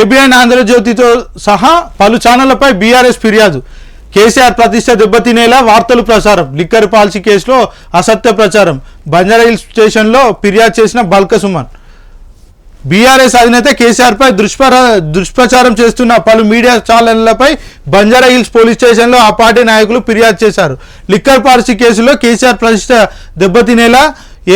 ABN ఆంధ్రజ్యోతితో సహా పలు ఛానళ్ళపై BRS ఫిర్యాదు. కేసీఆర్ ప్రతిష్ట దెబ్బతినేలా వార్తలు ప్రసారం. లిక్కర్ పాలసీ కేసులో అసత్య ప్రచారం. బంజారా హిల్స్ స్టేషన్లో ఫిర్యాదు చేసిన బల్క సుమన్. బీఆర్ఎస్ అధినేత కేసీఆర్పై దుష్ప్ర దుష్ప్రచారం చేస్తున్న పలు మీడియా ఛానళ్ళపై బంజారా హిల్స్ పోలీస్ స్టేషన్లో ఆ పార్టీ నాయకులు ఫిర్యాదు చేశారు. లిక్కర్ పాలసీ కేసులో కేసీఆర్ ప్రతిష్ట దెబ్బతినేలా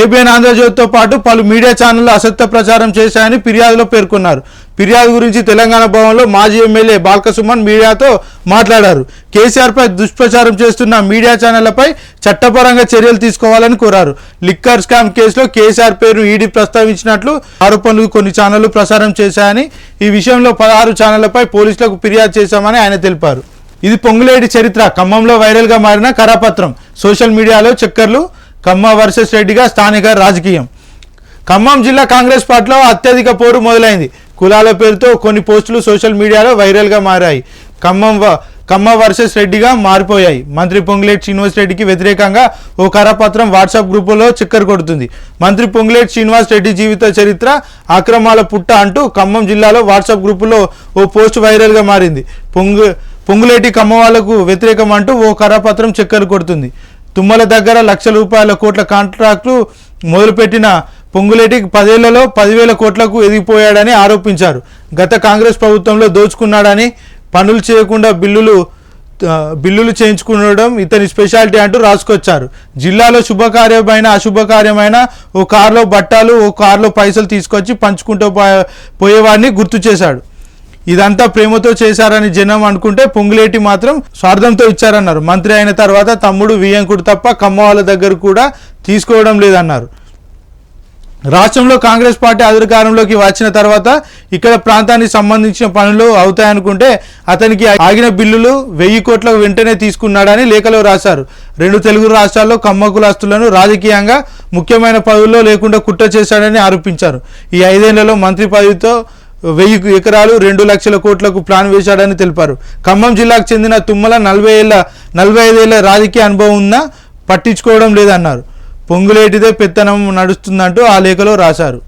ఏబిఎన్ ఆంధ్రజ్యోతితో పాటు పలు మీడియా ఛానళ్ళు అసత్య ప్రచారం చేశాయని ఫిర్యాదులో పేర్కొన్నారు. ఫిర్యాదు గురించి తెలంగాణ భవన్లో మాజీ ఎమ్మెల్యే బాల్కసుమన్ మీడియాతో మాట్లాడారు. కేసీఆర్పై దుష్ప్రచారం చేస్తున్న మీడియా ఛానళ్ళపై చట్టపరంగా చర్యలు తీసుకోవాలని కోరారు. లిక్కర్ స్కామ్ కేసులో కేసీఆర్ పేరు ఈడీ ప్రస్తావించినట్లు ఆరోపణలు కొన్ని ఛానళ్ళు ప్రసారం చేశాయని ఈ విషయంలో పదహారు ఛానళ్ళపై పోలీసులకు ఫిర్యాదు చేశామని ఆయన తెలిపారు. ఇది పొంగులేటి చరిత్ర. ఖమ్మంలో వైరల్గా మారిన కరాపత్రం. సోషల్ మీడియాలో చక్కర్లు ఖమ్మ వర్సెస్ రెడ్డిగా స్థానిక రాజకీయం. ఖమ్మం జిల్లా కాంగ్రెస్ పార్టీలో అత్యధిక పోరు మొదలైంది. కులాల పేరుతో కొన్ని పోస్టులు సోషల్ మీడియాలో వైరల్గా మారాయి. ఖమ్మం వ- ఖమ్మ వర్సెస్ రెడ్డిగా మారిపోయాయి. మంత్రి పొంగులేటి శ్రీనివాస్ రెడ్డికి వ్యతిరేకంగా ఓ కరపత్రం వాట్సాప్ గ్రూపులో చిక్కర కొడుతుంది. మంత్రి పొంగులేటి శ్రీనివాస్ రెడ్డి జీవిత చరిత్ర అక్రమాల పుట్ట అంటూ ఖమ్మం జిల్లాలో వాట్సాప్ గ్రూపులో ఓ పోస్ట్ వైరల్గా మారింది. పొంగు పొంగులేటి కమ్మ వాళ్ళకు వ్యతిరేకం అంటూ ఓ కరపత్రం చక్కర్ కొడుతుంది. తుమ్మల దగ్గర లక్షల రూపాయల కోట్ల కాంట్రాక్టు మొదలుపెట్టిన పొంగులేటి పదేళ్ళలో పదివేల కోట్లకు ఎదిగిపోయాడని ఆరోపించారు. గత కాంగ్రెస్ ప్రభుత్వంలో దోచుకున్నాడని పనులు చేయకుండా బిల్లులు బిల్లులు చేయించుకునడం ఇతని స్పెషాలిటీ అంటూ రాసుకొచ్చారు. జిల్లాలో శుభకార్యమైన అశుభకార్యమైన ఓ కారులో బట్టాలు ఓ కారులో పైసలు తీసుకొచ్చి పంచుకుంటూ పోయేవాడిని గుర్తు చేశాడు. ఇదంతా ప్రేమతో చేశారని జనం అనుకుంటే పొంగులేటి మాత్రం స్వార్థంతో ఇచ్చారన్నారు. మంత్రి అయిన తర్వాత తమ్ముడు వియంకుడు తప్ప కమ్మ వాళ్ళ దగ్గర కూడా తీసుకోవడం లేదన్నారు. రాష్ట్రంలో కాంగ్రెస్ పార్టీ అధికారంలోకి వచ్చిన తర్వాత ఇక్కడ ప్రాంతానికి సంబంధించిన పనులు అవుతాయనుకుంటే అతనికి ఆగిన బిల్లులు వెయ్యి కోట్ల వెంటనే తీసుకున్నాడని లేఖలో రాశారు. రెండు తెలుగు రాష్ట్రాల్లో కమ్మ కులాస్తులను రాజకీయంగా ముఖ్యమైన పదవుల్లో లేకుండా కుట్ర చేశాడని ఆరోపించారు. ఈ ఐదేళ్ళలో మంత్రి పదవితో వెయ్యి ఎకరాలు రెండు లక్షల కోట్లకు ప్లాన్ వేశాడని తెలిపారు. ఖమ్మం జిల్లాకు చెందిన తుమ్మల నలభై ఏళ్ళ నలభై ఐదేళ్ళ రాజకీయ అనుభవం ఉన్నా పట్టించుకోవడం లేదన్నారు. పొంగులేటిదే పెత్తనం నడుస్తుందంటూ ఆ లేఖలో రాశారు.